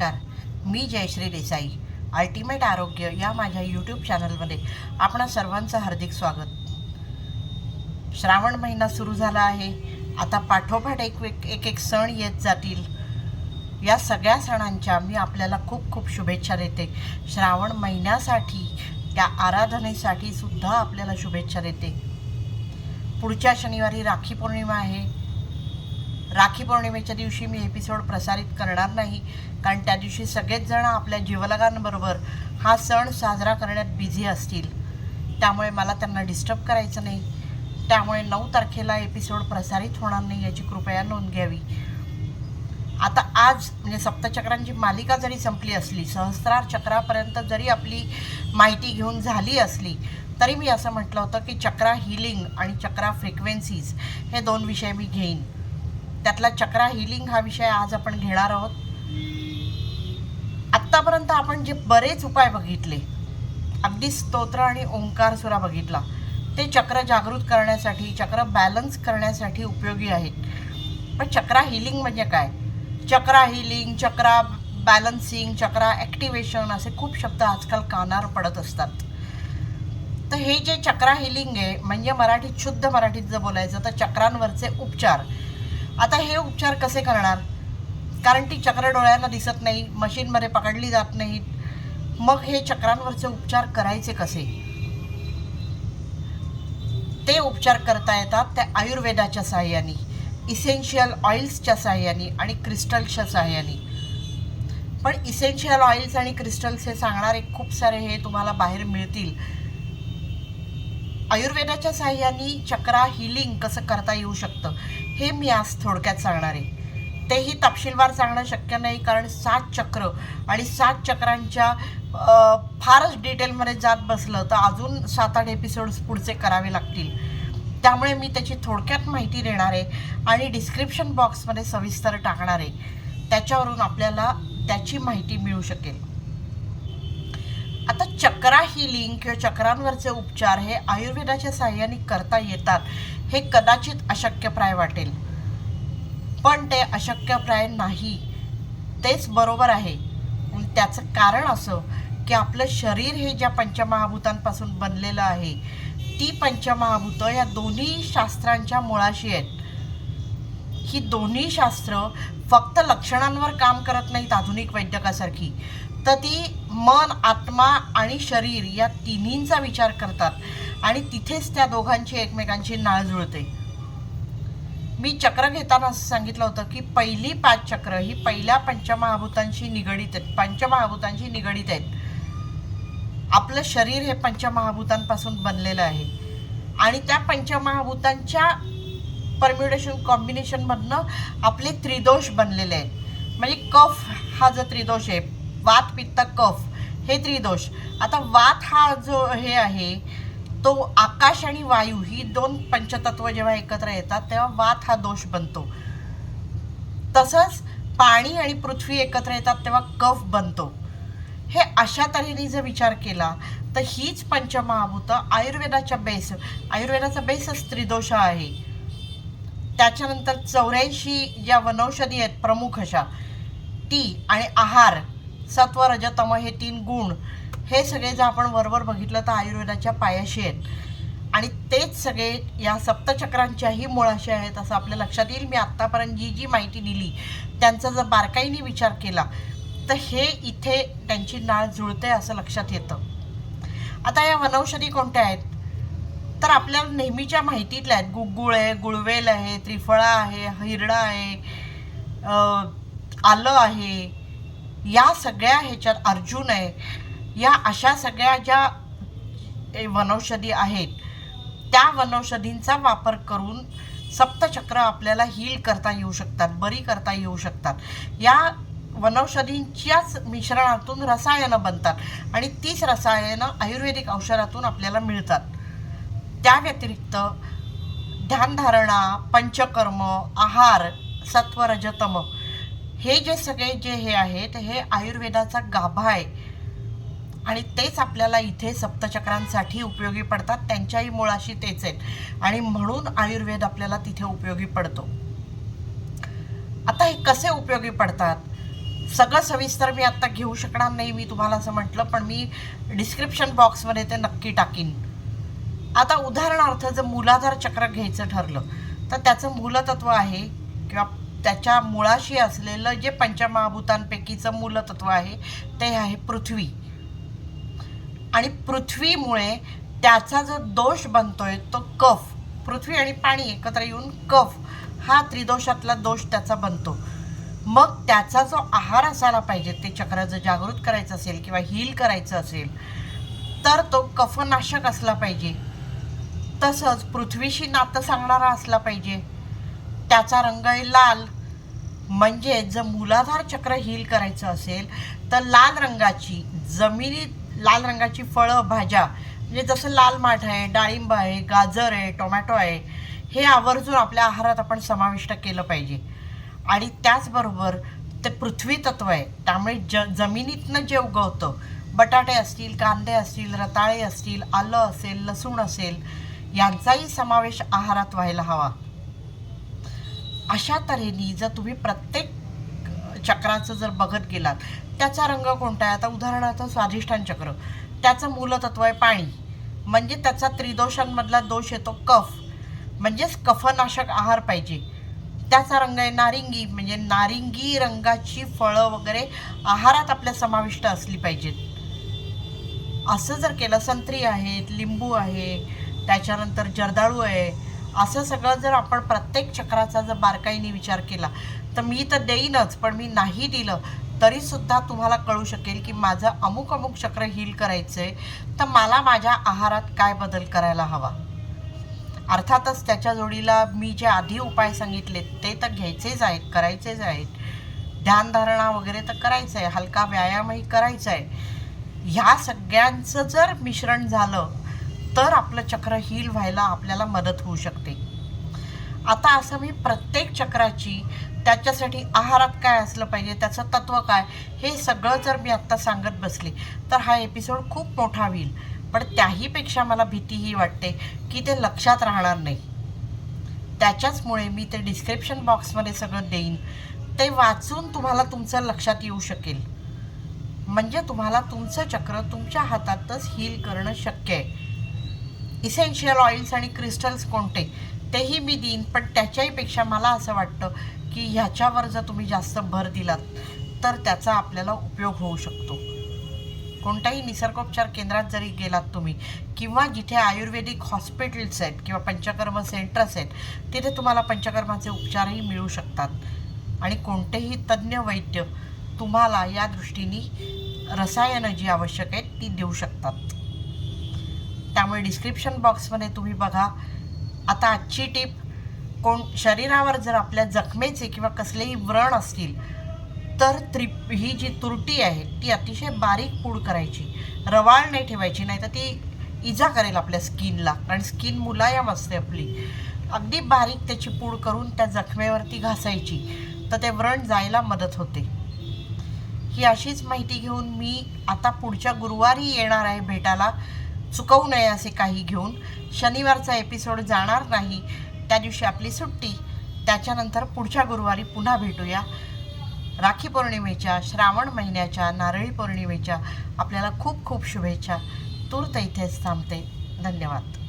नमस्कार. मी जयश्री देसाई अल्टिमेट आरोग्य या माझ्या यूट्यूब चॅनलमध्ये आपणा सर्वांचं हार्दिक स्वागत. श्रावण महिना सुरू झाला आहे. आता पाठोपाठ एक एक एक एक सण येत जातील. या सगळ्या सणांच्या मी आपल्याला खूप खूप शुभेच्छा देते. श्रावण महिन्यासाठी त्या आराधनेसाठी सुद्धा आपल्याला शुभेच्छा देते. पुढच्या शनिवारी राखी पौर्णिमा आहे. राखी पौर्णिमेच्या दिवशी मी एपिसोड प्रसारित करणार नाही. कारण त्या दिवशी सगळेच जण आपल्या जीवलगांबरोबर हा सण साजरा करण्यात बिझी असतील. त्यामुळे मला त्यांना डिस्टर्ब करायचं नाही. त्यामुळे नऊ तारखेला एपिसोड प्रसारित होणार नाही याची कृपया नोंद घ्यावी. आता आज म्हणजे सप्तचक्रांची मालिका जरी संपली असली सहस्रार चक्रापर्यंत जरी आपली माहिती घेऊन झाली असली तरी मी असं म्हटलं होतं की चक्रा हिलिंग आणि चक्रा फ्रिक्वेन्सीज हे दोन विषय मी घेईन. त्यातला चक्रा हिलिंग हा विषय आज आपण घेणार आहोत. आत्तापर्यंत आपण जे बरेच उपाय बघितले अगदी स्तोत्र आणि ओंकार सुरा बघितला ते चक्र जागृत करण्यासाठी चक्र बॅलन्स करण्यासाठी उपयोगी आहेत. पण चक्रा हिलिंग म्हणजे काय? Chakra healing chakra balancing chakra activation असे खूप शब्द आजकाल कानावर पडत असतात. तर हे जे चक्रा हिलिंग आहे म्हणजे मराठीत शुद्ध मराठीत जर बोलायचं तर चक्रांवरचे उपचार. आता हे उपचार कसे करणार? कारण ती चक्र डोळ्यांना दिसत नाही मशीनमध्ये पकडली जात नाहीत मग हे चक्रांवरचे उपचार करायचे कसे? ते उपचार करता येतात त्या आयुर्वेदाच्या सहाय्याने इसेन्शियल ऑइल्सच्या सहाय्याने आणि क्रिस्टल्सच्या सहाय्याने पण इसेन्शियल ऑइल्स आणि क्रिस्टल्स हे सांगणारे खूप सारे हे तुम्हाला बाहेर मिळतील. आयुर्वेदाच्या सहाय्याने चक्रा हिलिंग कसं करता येऊ शकतं हे मी आज थोडक्यात सांगणार आहे. तेही तपशीलवार सांगणं शक्य नाही कारण सात चक्र आणि सात चक्रांच्या फारच डिटेलमध्ये जात बसलं तर अजून सात आठ एपिसोड्स पुढचे करावे लागतील. त्यामुळे मी त्याची थोडक्यात माहिती देणार आहे आणि डिस्क्रिप्शन बॉक्समध्ये सविस्तर टाकणार आहे. त्याच्यावरून आपल्याला त्याची माहिती मिळू शकेल. आता चक्रा हिलिंग किंवा चक्रांवरचे उपचार हे आयुर्वेदाच्या साह्याने करता येतात हे कदाचित अशक्यप्राय वाटेल. पण ते अशक्यप्राय नाही. तेच बरोबर आहे. त्याचं कारण असं की आपलं शरीर हे ज्या पंचमहाभूतांपासून बनलेलं आहे ती पंचमहाभूतं या दोन्ही शास्त्रांच्या मुळाशी आहेत. ही दोन्ही शास्त्र फक्त लक्षणांवर काम करत नाहीत आधुनिक वैद्यकासारखी. तर ती मन आत्मा आणि शरीर या तिन्हींचा विचार करतात. आणि तिथेच त्या दोघांची एकमेकांची नाळ जुळते. मी चक्र घेताना असं सांगितलं होतं की पहिली पाच चक्र ही पहिल्या पंचमहाभूतांशी निगडीत आहेत. पंचमहाभूतांशी निगडीत आहेत. आपलं शरीर हे पंचमहाभूतांपासून बनलेलं आहे. आणि त्या पंचमहाभूतांच्या परम्युटेशन कॉम्बिनेशनमधनं आपले त्रिदोष बनलेले आहेत. म्हणजे कफ हा जो त्रिदोष आहे वात पित्त कफ हे त्रिदोष. आता वात हा जो हे आहे तो आकाश आणि वायू ही दोन पंचतत्व जेव्हा एकत्र येतात तेव्हा वात हा दोष बनतो. तसंच पाणी आणि पृथ्वी एकत्र येतात तेव्हा कफ बनतो. हे अशा तऱ्हेने जर विचार केला तर हीच पंचमहाभूतं आयुर्वेदाच्या बेस आयुर्वेदाचा बेसच त्रिदोष आहे. त्याच्यानंतर चौऱ्याऐंशी ज्या वनौषधी आहेत प्रमुख अशा ती आणि आहार. सत्व रजतम हे तीन गुण. हे सगळे जर आपण वरवर बघितलं तर आयुर्वेदाच्या पायाशी आहेत. आणि तेच सगळे या सप्तचक्रांच्याही मुळाशी आहेत असं आपल्या लक्षात येईल. मी आत्तापर्यंत जी जी माहिती दिली त्यांचा जर बारकाईने विचार केला तर हे इथे त्यांची नाळ जुळते असं लक्षात येतं. आता या वनौषधी कोणत्या आहेत? तर आपल्या नेहमीच्या माहितीतल्या आहेत. गुगुळ आहे गुळवेल आहे त्रिफळा आहे हिरडा आहे आलं आहे या सगळ्या ह्याच्यात अर्जुन आहे. या अशा सगळ्या ज्या वनौषधी आहेत त्या वनौषधींचा वापर करून सप्तचक्र आपल्याला हील करता येऊ शकतात बरी करता येऊ शकतात. या वनौषधींच्याच मिश्रणातून रसायनं बनतात आणि तीच रसायनं आयुर्वेदिक औषधातून आपल्याला मिळतात. त्या व्यतिरिक्त ध्यानधारणा पंचकर्म आहार सत्व रजतम हे जे सगळे जे हे आहेत हे आयुर्वेदाचा गाभा आहे. आणि तेच आपल्याला इथे सप्तचक्रांसाठी उपयोगी पडतात त्यांच्याही मुळाशी तेच आहेत. आणि म्हणून आयुर्वेद आपल्याला तिथे उपयोगी पडतो. आता हे कसे उपयोगी पडतात? सगळं सविस्तर मी आत्ता घेऊ शकणार नाही मी तुम्हाला असं म्हटलं पण मी डिस्क्रिप्शन बॉक्समध्ये ते नक्की टाकीन. आता उदाहरणार्थ जर मूलाधार चक्र घ्यायचं ठरलं तर त्याचं मूलतत्व आहे किंवा त्याच्या मुळाशी असलेलं जे पंचमहाभूतांपैकीचं मूलतत्व आहे ते आहे पृथ्वी. आणि पृथ्वीमुळे त्याचा जो दोष बनतोय तो कफ. पृथ्वी आणि पाणी एकत्र येऊन कफ हा त्रिदोषातला दोष त्याचा बनतो. मग त्याचा जो आहार असायला पाहिजे ते चक्र जर जागृत करायचं असेल किंवा हील करायचं असेल तर तो कफनाशक असला पाहिजे. तसंच पृथ्वीशी नातं सांगणारा असला पाहिजे. त्याचा रंग आहे लाल. म्हणजे जर मूलाधार चक्र हील करायचं असेल तर लाल रंगाची जमिनीत लाल रंगाची फळं भाज्या म्हणजे जसं लाल माठ आहे डाळिंब आहे गाजर आहे टोमॅटो आहे हे आवर्जून आपल्या आहारात आपण समाविष्ट केलं पाहिजे. आणि त्याचबरोबर ते पृथ्वी तत्व आहे. त्यामुळे ज जमिनीतनं जे उगवतं बटाटे असतील कांदे असतील रताळे असतील आलं असेल लसूण असेल यांचाही समावेश आहारात व्हायला हवा. अशा तऱ्हेने जर तुम्ही प्रत्येक चक्राचं जर बघत गेलात त्याचा रंग कोणता आहे? आता उदाहरणार्थ स्वाधिष्ठान चक्र. त्याचं मूलतत्व आहे पाणी. म्हणजे त्याचा त्रिदोषांमधला दोष येतो कफ. म्हणजेच कफनाशक आहार पाहिजे. त्याचा रंग आहे नारिंगी. म्हणजे नारिंगी रंगाची फळं वगैरे आहारात आपल्या समाविष्ट असली पाहिजेत. असं जर केलं संत्री आहेत लिंबू आहे त्याच्यानंतर जर्दाळू आहे असं सगळं जर आपण प्रत्येक चक्राचा जर बारकाईने विचार केला तर मी तर देईनच पण मी नाही दिलं तरीसुद्धा तुम्हाला कळू शकेल की माझं अमुक अमुक चक्र हील करायचं आहे तर मला माझ्या आहारात काय बदल करायला हवा? अर्थातच त्याच्या जोडीला मी जे आधी उपाय सांगितले ते तर घ्यायचेच आहेत करायचेच आहेत. ध्यानधारणा वगैरे तर करायचं आहे हलका व्यायामही करायचा आहे ह्या सगळ्यांचं जर मिश्रण झालं तर आपलं चक्र हील व्हायला आपल्याला मदत होऊ शकते. आता असं मी प्रत्येक चक्राची त्याच्यासाठी आहारात काय असलं पाहिजे त्याचं तत्व काय हे सगळं जर मी आत्ता सांगत बसले तर हा एपिसोड खूप मोठा होईल. पण त्याहीपेक्षा मला भीती ही वाटते की ते लक्षात राहणार नाही. त्याच्याचमुळे मी ते डिस्क्रिप्शन बॉक्समध्ये सगळं देईन. ते वाचून तुम्हाला तुमचं लक्षात येऊ शकेल. म्हणजे तुम्हाला तुमचं चक्र तुमच्या हातातच हील करणं शक्य आहे. इसेन्शियल ऑइल्स आणि क्रिस्टल्स कोणते तेही मी देईन पण त्याच्याहीपेक्षा मला असं वाटतं की ह्याच्यावर जर तुम्ही जास्त भर दिलात तर त्याचा आपल्याला उपयोग होऊ शकतो. कोणत्याही निसर्गोपचार केंद्रात जरी गेलात तुम्ही किंवा जिथे आयुर्वेदिक हॉस्पिटल्स आहेत किंवा पंचकर्म सेंटर्स आहेत तिथे तुम्हाला पंचकर्माचे उपचारही मिळू शकतात. आणि कोणतेही तज्ज्ञ वैद्य तुम्हाला या दृष्टीने रसायनं जी आवश्यक आहेत ती देऊ शकतात. त्यामुळे डिस्क्रिप्शन बॉक्समध्ये तुम्ही बघा. आता आजची टीप कोण शरीरावर जर आपल्या जखमेचे किंवा कसलेही व्रण असतील तर त्रि ही जी तुरटी आहे ती अतिशय बारीक पूड करायची. रवाळ नाही ठेवायची नाही तर ती इजा करेल आपल्या स्किनला. कारण स्किन मुलायम असते आपली. अगदी बारीक त्याची पूड करून त्या जखमेवरती घासायची तर ते व्रण जायला मदत होते. ही अशीच माहिती घेऊन मी आता पुढच्या गुरुवारी येणार आहे भेटायला. चुकवू नये असे काही घेऊन शनिवारचा एपिसोड जाणार नाही. त्या दिवशी आपली सुट्टी. त्याच्यानंतर पुढच्या गुरुवारी पुन्हा भेटूया. राखी पौर्णिमेच्या श्रावण महिन्याच्या नारळी पौर्णिमेच्या आपल्याला खूप खूप शुभेच्छा. तूर्त इथेच थांबते. धन्यवाद.